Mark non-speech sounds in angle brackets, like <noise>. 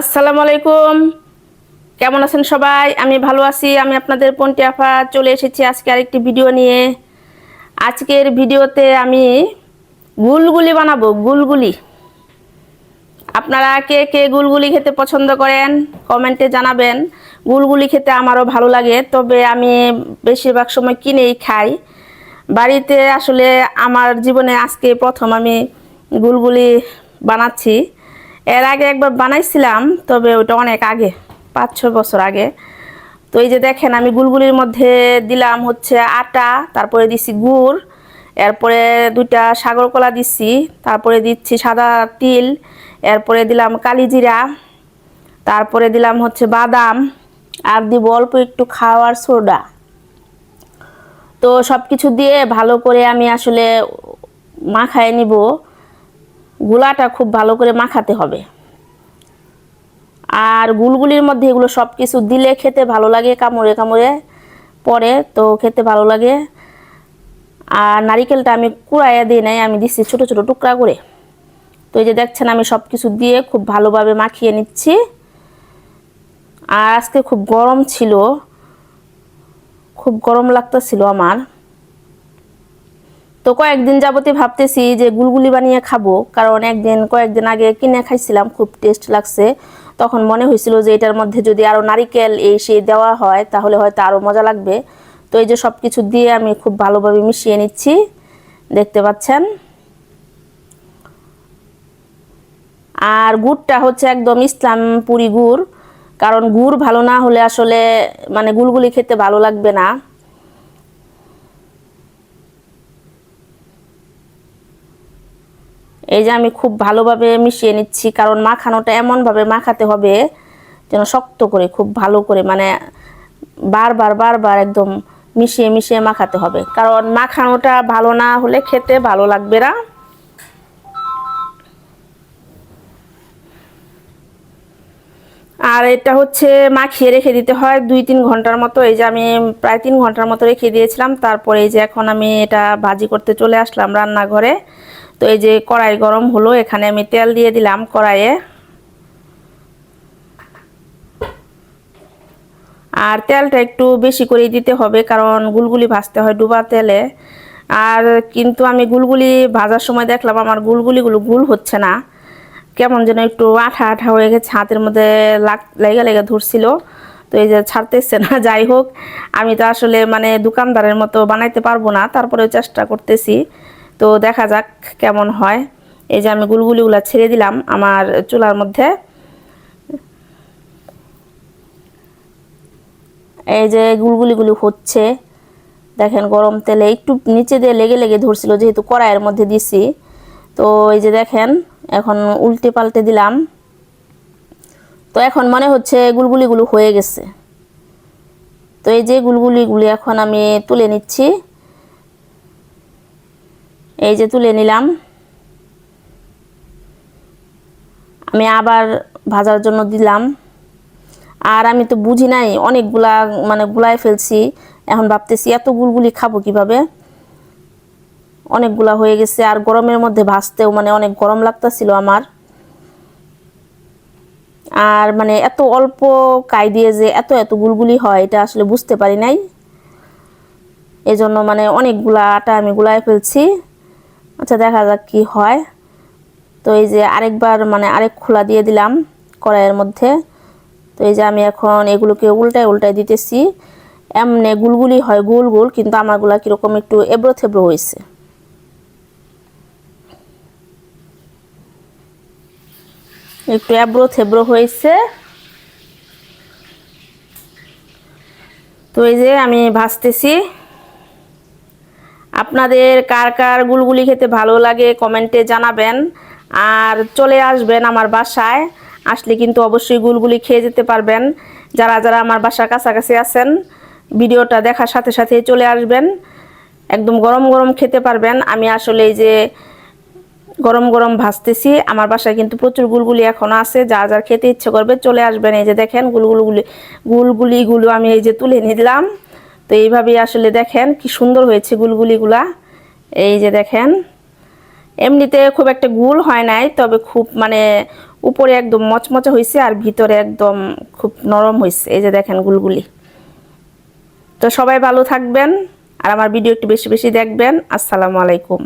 আসসালামু আলাইকুম। কেমন আছেন সবাই? আমি ভালো আছি, আমি আপনাদের পন্টি আফা চলে এসেছি আজকে আরেকটি ভিডিও নিয়ে। আজকের ভিডিওতে আমি গুলগুলি বানাবো, গুলগুলি। আপনারা কে কে গুলগুলি খেতে পছন্দ করেন, কমেন্টে জানাবেন। গুলগুলি খেতে আমারও ভালো লাগে, তবে আমি বেশিরভাগ সময় কিনেই খাই। বাড়িতে আসলে আমার জীবনে আজকে প্রথম আমি গুলগুলি বানাচ্ছি। এর আগে একবার বানাইছিলাম, তবে ওটা অনেক আগে পাঁচ ছ বছর আগে। তো এই যে দেখেন, আমি গুলগুলির মধ্যে দিলাম হচ্ছে আটা, তারপরে দিছি গুড়, এরপরে দুইটা সাগর কলা দিচ্ছি তারপরে দিচ্ছি সাদা তিল, এরপরে দিলাম কালিজিরা, তারপরে দিলাম হচ্ছে বাদাম, আর দিব অল্প একটু খাওয়ার সোডা। তো সব কিছু দিয়ে ভালো করে আমি আসলে মাখায় নিব। গুলাটা খুব ভালো করে মাখাতে হবে। আর গুলগুলির মধ্যে এগুলো সব কিছু দিলে খেতে ভালো লাগে কামড়ে কামড়ে পরে তো খেতে ভালো লাগে। আর নারিকেলটা আমি কুড়াইয়া দিই নাই, আমি দিচ্ছি ছোট ছোট টুকরা করে। তো এই যে দেখছেন, আমি সব কিছু দিয়ে খুব ভালোভাবে মাখিয়ে নিচ্ছি। আর আজকে খুব গরম ছিল, খুব গরম লাগতেছিল আমার। তো কয়েকদিন যাবতই ভাবতেছি যে গুলগুলি বানিয়ে খাব। কারণ একদিন, কয়েকদিন আগে কিনে খাইছিলাম, খুব টেস্ট লাগছে। তখন মনে হয়েছিল যে এটার মধ্যে যদি আরও নারিকেল এই সে দেওয়া হয়, তাহলে হয়তো আরও মজা লাগবে। তো এই যে সব কিছু দিয়ে আমি খুব ভালোভাবে মিশিয়ে নিচ্ছি। দেখতে পাচ্ছেন? আর গুড়টা হচ্ছে একদম ইসলামপুরি গুড়। কারণ গুড় ভালো না হলে আসলে মানে গুলগুলি খেতে ভালো লাগবে না। এই যে আমি খুব ভালোভাবে মিশিয়ে নিচ্ছি, কারণ মাখানোটা এমনভাবে মাখাতে হবে যেন শক্ত করে, খুব ভালো করে মানে বারবার বারবার একদম মিশিয়ে মিশিয়ে মাখাতে হবে। কারণ মাখানোটা ভালো না হলে খেতে ভালো লাগবে না। আর এটা হচ্ছে মাখিয়ে রেখে দিতে হয় দুই তিন ঘণ্টার মতো। এই যে আমি প্রায় তিন ঘণ্টার মতো রেখে দিয়েছিলাম। তারপরে এই যে এখন আমি এটা ভাজি করতে চলে আসলাম রান্নাঘরে। তো এই যে কড়াই গরম হলো, এখানে আমি তেল দিয়ে দিলাম কড়াইয়ে। আর তেলটা একটু বেশি করে দিতে হবে, কারণ গুলগুলি ভাজতে হয় ডুবা তেলে। আর কিন্তু আমি গুলগুলি ভাজার সময় দেখলাম আমার গুলগুলিগুলো গুল হচ্ছে না। কেমন যেন একটু আঠা আঠা হয়ে গেছে, হাতের মধ্যে লাগ, লেগে লেগে ধরছিল। তো এই যে ছাড়তেছে না, <laughs> যাই হোক, আমি তো আসলে মানে দোকানদারের মতো বানাইতে পারব না তারপরে চেষ্টা করতেছি। তো দেখা যাক কেমন হয়। এই যে আমি গুলগুলিগুলো ছেড়ে দিলাম আমার চুলার মধ্যে। এই যে গুলগুলিগুলি হচ্ছে, দেখেন গরম তেলে একটু নিচে দিয়ে লেগে লেগে ধরছিল যেহেতু কড়াইয়ের মধ্যে দিছি। তো এই যে দেখেন, এখন উল্টে পাল্টে দিলাম। তো এখন মনে হচ্ছে গুলগুলিগুলো হয়ে গেছে। তো এই যে গুলগুলিগুলি এখন আমি তুলে নিচ্ছি। এই যে তুলে নিলাম। আমি আবার ভাজার জন্য দিলাম। আর আমি তো বুঝি নাই, অনেকগুলা মানে গুলায় ফেলছি। এখন ভাবতেছি, এত গুলগুলি খাব কীভাবে? অনেকগুলা হয়ে গেছে, আর গরমের মধ্যে ভাজতেও মানে অনেক গরম লাগতেছিল আমার। আর মানে এত অল্প কাই দিয়ে যে এত এত গুলগুলি হয়, এটা আসলে বুঝতে পারি নাই। এজন্য মানে অনেকগুলা আটা আমি গুলায় ফেলছি। আচ্ছা দেখা যাক কি হয়। তো এই যে আরেকবার মানে আরেক খোলা দিয়ে দিলাম কড়াইয়ের মধ্যে। তো এই যে আমি এখন এগুলোকে উল্টায় উল্টায় দিতেছি। এমনি গুলগুলি হয় গোল গোল, কিন্তু আমারগুলা কীরকম একটু এবড়ো থেবড়ো হয়েছে। একটু এবড়ো থেবড়ো হয়েছে। তো এই যে আমি ভাজতেছি। আপনাদের কার কার গুলগুলি খেতে ভালো লাগে কমেন্টে জানাবেন। আর চলে আসবেন আমার বাসায়, আসলে কিন্তু অবশ্যই গুলগুলি খেয়ে যেতে পারবেন। যারা যারা আমার বাসার কাছাকাছি আছেন, ভিডিওটা দেখার সাথে সাথে চলে আসবেন। একদম গরম গরম খেতে পারবেন। আমি আসলে এই যে গরম গরম ভাজতেছি, আমার বাসায় কিন্তু প্রচুর গুলগুলি এখনও আছে। যা যার খেতে ইচ্ছে করবে চলে আসবেন। এই যে দেখেন গুলগুলগুলি, গুলগুলিগুলো আমি এই যে তুলে নিলাম। তো এইভাবেই আসলে দেখেন কি সুন্দর হয়েছে গুলগুলিগুলা। এই যে দেখেন, এমনিতে খুব একটা গুল হয় নাই, তবে খুব মানে উপরে একদম মচমচা হয়েছে আর ভিতরে একদম খুব নরম হয়েছে এই যে দেখেন গুলগুলি। তো সবাই ভালো থাকবেন আর আমার ভিডিও একটু বেশি বেশি দেখবেন। আসসালামু আলাইকুম।